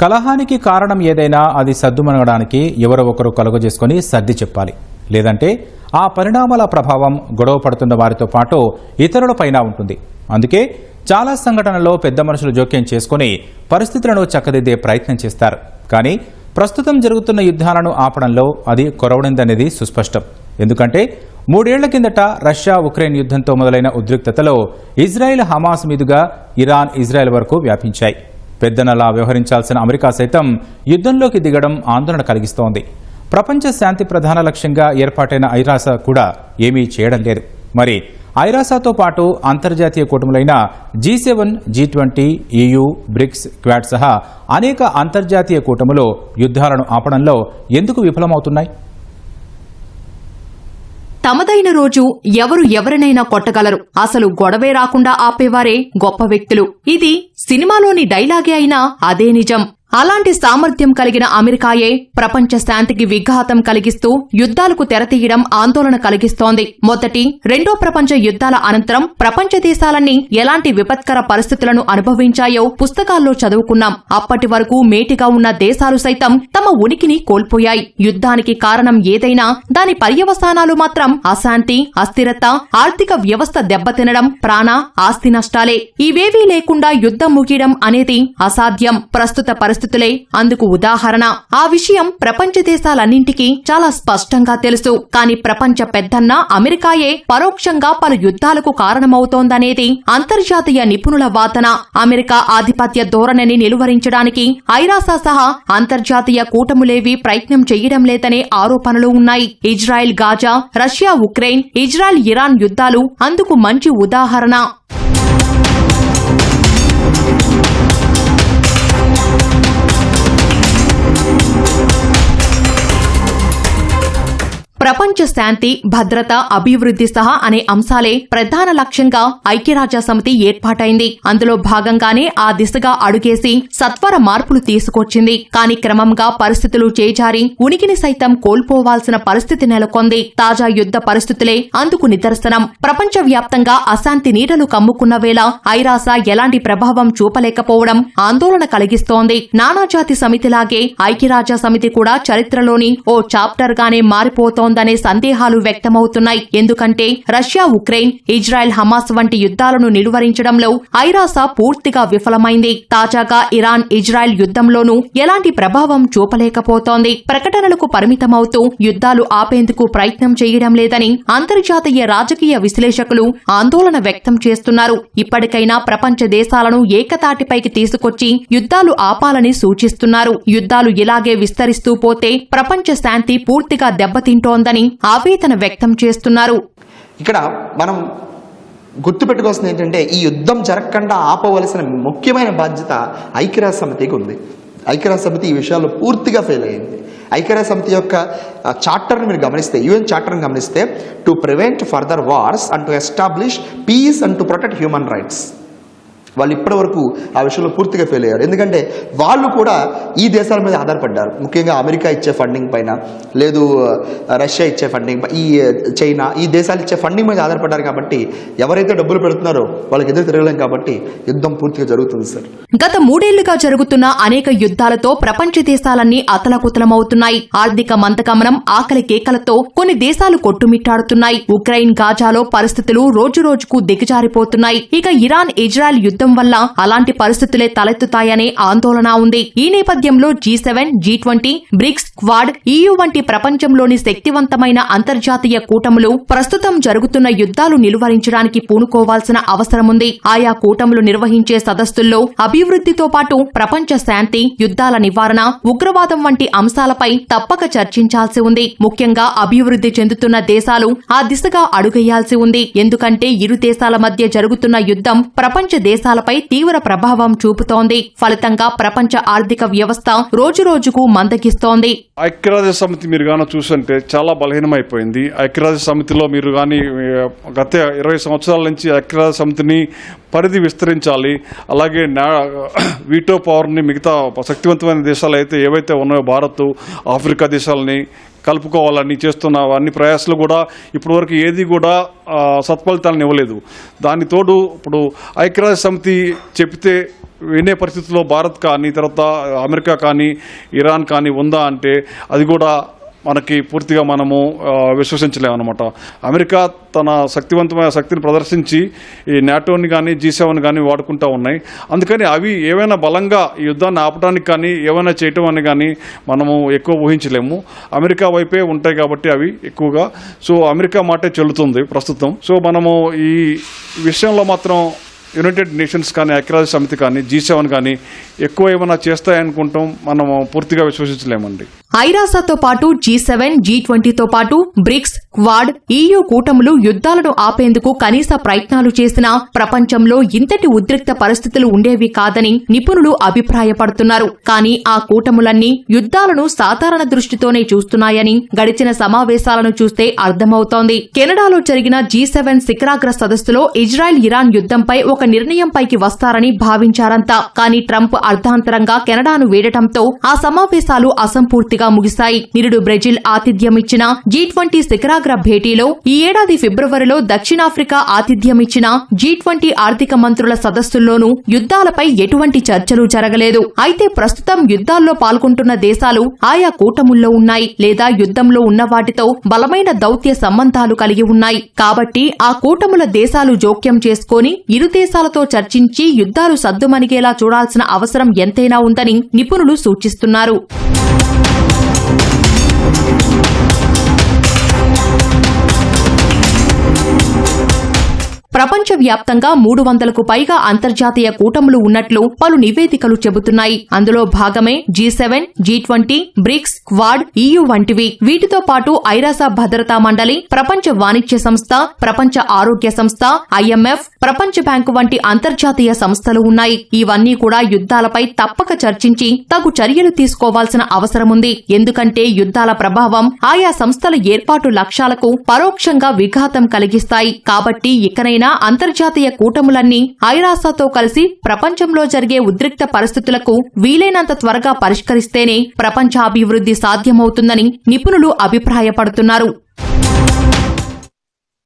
కలహానికి కారణం ఏదైనా అది సద్దుమనగడానికి ఎవరో ఒకరు కలుగజేసుకొని సర్ది చెప్పాలి. లేదంటే ఆ పరిణామాల ప్రభావం గొడవ పడుతున్న వారితో పాటు ఇతరులపైన ఉంటుంది. అందుకే చాలా సంఘటనల్లో పెద్ద మనుషులు జోక్యం చేసుకుని పరిస్థితులను చక్కదిద్దే ప్రయత్నం చేస్తారు. కానీ ప్రస్తుతం జరుగుతున్న యుద్ధాలను ఆపడంలో అది కొరవడిందనేది సుస్పష్టం. ఎందుకంటే మూడేళ్ళ కిందట రష్యా ఉక్రెయిన్ యుద్ధంతో మొదలైన ఉద్రిక్తతలో ఇజ్రాయెల్ హమాస్ మీదుగా ఇరాన్ ఇజ్రాయెల్ వరకు వ్యాపించాయి. పెద్దనలా వ్యవహరించాల్సిన అమెరికా సైతం యుద్ధంలోకి దిగడం ఆందోళన కలిగిస్తోంది. ప్రపంచ శాంతి ప్రధాన లక్ష్యంగా ఏర్పాటైన ఐరాస కూడా ఏమీ చేయడం లేదు. మరి ఐరాసాతో పాటు అంతర్జాతీయ కూటములైన G seven G twenty EU BRICS Quad సహా అనేక అంతర్జాతీయ కూటములు యుద్ధాలను ఆపడంలో ఎందుకు విఫలమవుతున్నాయి? తమదైన రోజు ఎవరు ఎవరినైనా కొట్టగలరు. అసలు గొడవే రాకుండా ఆపేవారే గొప్ప వ్యక్తులు. ఇది సినిమాలోని డైలాగే అయినా అదే నిజం. అలాంటి సామర్థ్యం కలిగిన అమెరికాయే ప్రపంచ శాంతికి విఘాతం కలిగిస్తూ యుద్ధాలకు తెరతీయడం ఆందోళన కలిగిస్తోంది. మొదటి రెండో ప్రపంచ యుద్ధాల అనంతరం ప్రపంచ దేశాలన్నీ ఎలాంటి విపత్కర పరిస్థితులను అనుభవించాయో పుస్తకాల్లో చదువుకున్నాం. అప్పటి వరకు మేటిగా ఉన్న దేశాలు సైతం తమ ఉనికిని కోల్పోయాయి. యుద్ధానికి కారణం ఏదైనా దాని పర్యవసానాలు మాత్రం అశాంతి అస్థిరత ఆర్థిక వ్యవస్థ దెబ్బతినడం ప్రాణ ఆస్తి నష్టాలే. ఇవేవీ లేకుండా యుద్ధం ముగియడం అనేది అసాధ్యం. ప్రస్తుత పరిస్థితి పరిస్థితులే. అందుకు ఉదాహరణ ఆ విషయం ప్రపంచ దేశాలన్నింటికీ చాలా స్పష్టంగా తెలుసు. కాని ప్రపంచ పెద్దన్న అమెరికాయే పరోక్షంగా పలు యుద్ధాలకు కారణమవుతోందనేది అంతర్జాతీయ నిపుణుల వాదన. అమెరికా ఆధిపత్య ధోరణిని నిలువరించడానికి ఐరాసా సహా అంతర్జాతీయ కూటములేవి ప్రయత్నం చేయడం లేదనే ఆరోపణలు ఉన్నాయి. Israel Gaza Russia Ukraine Israel Iran యుద్ధాలు అందుకు మంచి ఉదాహరణ. ప్రపంచ శాంతి భద్రత అభివృద్ధి సహా అనే అంశాలే ప్రధాన లక్ష్యంగా ఐక్యరాజ్య సమితి ఏర్పాటైంది. అందులో భాగంగానే ఆ దిశగా అడుగేసి సత్వర మార్పులు తీసుకొచ్చింది. కాని క్రమంగా పరిస్థితులు చేజారి ఉనికిని సైతం కోల్పోవాల్సిన పరిస్థితి నెలకొంది. తాజా యుద్ధ పరిస్థితులే అందుకు నిదర్శనం. ప్రపంచ వ్యాప్తంగా అశాంతి నీడలు కమ్ముకున్న వేళ ఐరాస ఎలాంటి ప్రభావం చూపలేకపోవడం ఆందోళన కలిగిస్తోంది. నానాజాతి సమితిలాగే ఐక్యరాజ్య సమితి కూడా చరిత్రలోని ఓ చాప్టర్ గానే ఉందనే సందేహాలు వ్యక్తమవుతున్నాయి. ఎందుకంటే రష్యా ఉక్రెయిన్ ఇజ్రాయెల్ హమాస్ వంటి యుద్ధాలను నిలువరించడంలో ఐరాస పూర్తిగా విఫలమైంది. తాజాగా ఇరాన్ ఇజ్రాయెల్ యుద్ధంలోనూ ఎలాంటి ప్రభావం చూపలేకపోతోంది. ప్రకటనలకు పరిమితమవుతూ యుద్ధాలు ఆపేందుకు ప్రయత్నం చేయడం లేదని అంతర్జాతీయ రాజకీయ విశ్లేషకులు ఆందోళన వ్యక్తం చేస్తున్నారు. ఇప్పటికైనా ప్రపంచ దేశాలను ఏకతాటిపైకి తీసుకొచ్చి యుద్ధాలు ఆపాలని సూచిస్తున్నారు. యుద్ధాలు ఇలాగే విస్తరిస్తూ పోతే ప్రపంచ శాంతి పూర్తిగా దెబ్బతింటోంది ఉందని ఆవేదన వ్యక్తం చేస్తున్నారు. ఇక్కడ మనం గుర్తుపెట్టుకోవాల్సింది ఏంటంటే ఈ యుద్ధం జరగకుండా ఆపవలసిన ముఖ్యమైన బాధ్యత ఐక్యరాజ్య సమితికి ఉంది. ఐక్యరాజ్య సమితి ఈ విషయాల్లో పూర్తిగా ఫెయిల్ అయింది. ఐక్యరాజ్య సమితి యొక్క చార్టర్ని మీరు గమనిస్తే యుఎన్ చార్టర్ని గమనిస్తే to prevent further wars and to establish peace and to protect human rights వాళ్ళు ఇప్పటివరకు ఆ విషయంలో పూర్తిగా ఫెయిల్ అయ్యారు. ఎందుకంటే వాళ్ళు కూడా ఈ దేశాల మీద ఆధారపడ్డారు. ముఖ్యంగా అమెరికా ఇచ్చే ఫండింగ్ పైన లేదు రష్యా ఇచ్చే ఫండింగ్ ఈ చైనా ఈ దేశాలు ఇచ్చే ఫండింగ్ మీద ఆధారపడ్డారు కాబట్టి ఎవరైతే డబ్బులు పెడుతున్నారో వాళ్ళకి ఎదురు తిరగలేం కాబట్టి యుద్ధం పూర్తిగా జరుగుతుంది సార్. గత మూడేళ్ళుగా జరుగుతున్న అనేక యుద్ధాలతో ప్రపంచ దేశాలన్నీ అతలకుతలమవుతున్నాయి. ఆర్థిక మంతకమనం ఆకలి కేకలతో కొన్ని దేశాలు కొట్టుమిట్టాడుతున్నాయి. ఉక్రెయిన్ గాజాలో పరిస్థితులు రోజురోజుకు దిగజారిపోతున్నాయి. ఇక ఇరాన్ ఇజ్రాయెల్ యుద్ధం వల్ల అలాంటి పరిస్థితులే తలెత్తుతాయనే ఆందోళన ఉంది. ఈ నేపథ్యంలో G seven G twenty BRICS Quad EU వంటి ప్రపంచంలోని శక్తివంతమైన అంతర్జాతీయ కూటములు ప్రస్తుతం జరుగుతున్న యుద్ధాలు నిలువరించడానికి పూనుకోవాల్సిన అవసరముంది. ఆయా కూటములు నిర్వహించే సదస్సుల్లో అభివృద్ధితో పాటు ప్రపంచ శాంతి యుద్ధాల నివారణ ఉగ్రవాదం వంటి అంశాలపై తప్పక చర్చించాల్సి ఉంది. ముఖ్యంగా అభివృద్ధి చెందుతున్న దేశాలు ఆ దిశగా అడుగేయాల్సి ఉంది. ఎందుకంటే ఇరు దేశాల మధ్య జరుగుతున్న యుద్ధం ప్రపంచ దేశాల దేశాలపై తీవ్ర ప్రభావం చూపుతోంది. ఫలితంగా ప్రపంచ ఆర్థిక వ్యవస్థ రోజురోజుకు మందగిస్తోంది. ఐక్యరాజ్య సమితి మీరు కానీ చూస్తుంటే చాలా బలహీనమైపోయింది. ఐక్యరాజ్య సమితిలో మీరు కానీ గత ఇరవై సంవత్సరాల నుంచి ఐక్యరాజ్య సమితిని పరిధి విస్తరించాలి. అలాగే నా వీటో పవర్ని మిగతా శక్తివంతమైన దేశాలు అయితే ఏవైతే ఉన్నాయో భారత్ ఆఫ్రికా దేశాలని కలుపుకోవాలని చేస్తున్న అన్ని ప్రయాసాలు కూడా ఇప్పటివరకు ఏది కూడా సత్ఫలితాలను ఇవ్వలేదు. దానితోడు ఇప్పుడు ఐక్యరాజ్య సమితి చెప్తే వినే పరిస్థితుల్లో భారత్ కానీ తర్వాత అమెరికా కానీ ఇరాన్ కానీ ఉందా అంటే అది కూడా మనకి పూర్తిగా మనము విశ్వసించలేమన్నమాట. అమెరికా తన శక్తివంతమైన శక్తిని ప్రదర్శించి ఈ నాటోని కానీ జీ సెవెన్ కానీ వాడుకుంటూ ఉన్నాయి. అందుకని అవి ఏవైనా బలంగా ఈ యుద్ధాన్ని ఆపడానికి కానీ ఏమైనా చేయటం అని కానీ మనము ఎక్కువ ఊహించలేము. అమెరికా వైపే ఉంటాయి కాబట్టి అవి ఎక్కువగా. సో అమెరికా మాటే చెల్లుతుంది ప్రస్తుతం. సో మనము ఈ విషయంలో మాత్రం యునైటెడ్ నేషన్స్ కానీ ఐక్యరాజ్య సమితి కానీ జీ సెవెన్ కానీ ఎక్కువ ఏమైనా చేస్తాయనుకుంటాం. మనము పూర్తిగా విశ్వసించలేమండి. ఐరాసాతో పాటు జీ సెవెన్ జీ ట్వంటీతో పాటు బ్రిక్స్ క్వాడ్ ఈయూ కూటములు యుద్ధాలను ఆపేందుకు కనీస ప్రయత్నాలు చేసినా ప్రపంచంలో ఇంతటి ఉద్రిక్త పరిస్థితులు ఉండేవి కాదని నిపుణులు అభిప్రాయపడుతున్నారు. కానీ ఆ కూటములన్నీ యుద్ధాలను సాధారణ దృష్టితోనే చూస్తున్నాయని గడిచిన సమావేశాలను చూస్తే అర్థమవుతోంది. కెనడాలో జరిగిన జీ సెవెన్ శిఖరాగ్ర సదస్సులో ఇజ్రాయెల్ ఇరాన్ యుద్ధంపై ఒక నిర్ణయంపైకి వస్తారని భావించారంతా కానీ ట్రంప్ అర్ధాంతరంగా కెనడాను వీడటంతో ఆ సమావేశాలు అసంపూర్తి అసంపూర్తిగా ముగిశాయి నిరుడు బ్రెజిల్ ఆతిథ్యమిచ్చిన జీ ట్వంటీ శిఖరాగ్ర భేటీలో ఈ ఏడాది ఫిబ్రవరిలో దక్షిణాఫ్రికా ఆతిథ్యమిచ్చిన జీ ట్వంటీ ఆర్థిక మంత్రుల సదస్సుల్లోనూ యుద్ధాలపై ఎటువంటి చర్చలు జరగలేదు. అయితే ప్రస్తుతం యుద్ధాల్లో పాల్గొంటున్న దేశాలు ఆయా కూటముల్లో ఉన్నాయి లేదా యుద్ధంలో ఉన్న వాటితో బలమైన దౌత్య సంబంధాలు కలిగి ఉన్నాయి. కాబట్టి ఆ కూటముల దేశాలు జోక్యం చేసుకొని ఇరు దేశాలతో చర్చించి యుద్ధాలు సద్దుమణిగేలా చూడాల్సిన అవసరం ఎంతైనా ఉందని నిపుణులు సూచిస్తున్నారు. ప్రపంచవ్యాప్తంగా మూడు వందలకు పైగా అంతర్జాతీయ కూటములు ఉన్నట్లు పలు నివేదికలు చెబుతున్నాయి. అందులో భాగమే G seven G twenty BRICS Quad EU వంటివి. వీటితో పాటు ఐరాస భద్రతా మండలి ప్రపంచ వాణిజ్య సంస్థ ప్రపంచ ఆరోగ్య సంస్థ ఐఎంఎఫ్ ప్రపంచ బ్యాంకు వంటి అంతర్జాతీయ సంస్థలు ఉన్నాయి. ఇవన్నీ కూడా యుద్ధాలపై తప్పక చర్చించి తగు చర్యలు తీసుకోవాల్సిన అవసరముంది. ఎందుకంటే యుద్ధాల ప్రభావం ఆయా సంస్థల ఏర్పాటు లక్ష్యాలకు పరోక్షంగా విఘాతం కలిగిస్తాయి. కాబట్టి ఇకనైనా అంతర్జాతీయ కూటములన్నీ ఐరాసతో కలిసి ప్రపంచంలో జరిగే ఉద్రిక్త పరిస్థితులకు వీలైనంత త్వరగా పరిష్కరిస్తేనే ప్రపంచాభివృద్ధి సాధ్యమవుతుందని నిపుణులు అభిప్రాయపడుతున్నారు.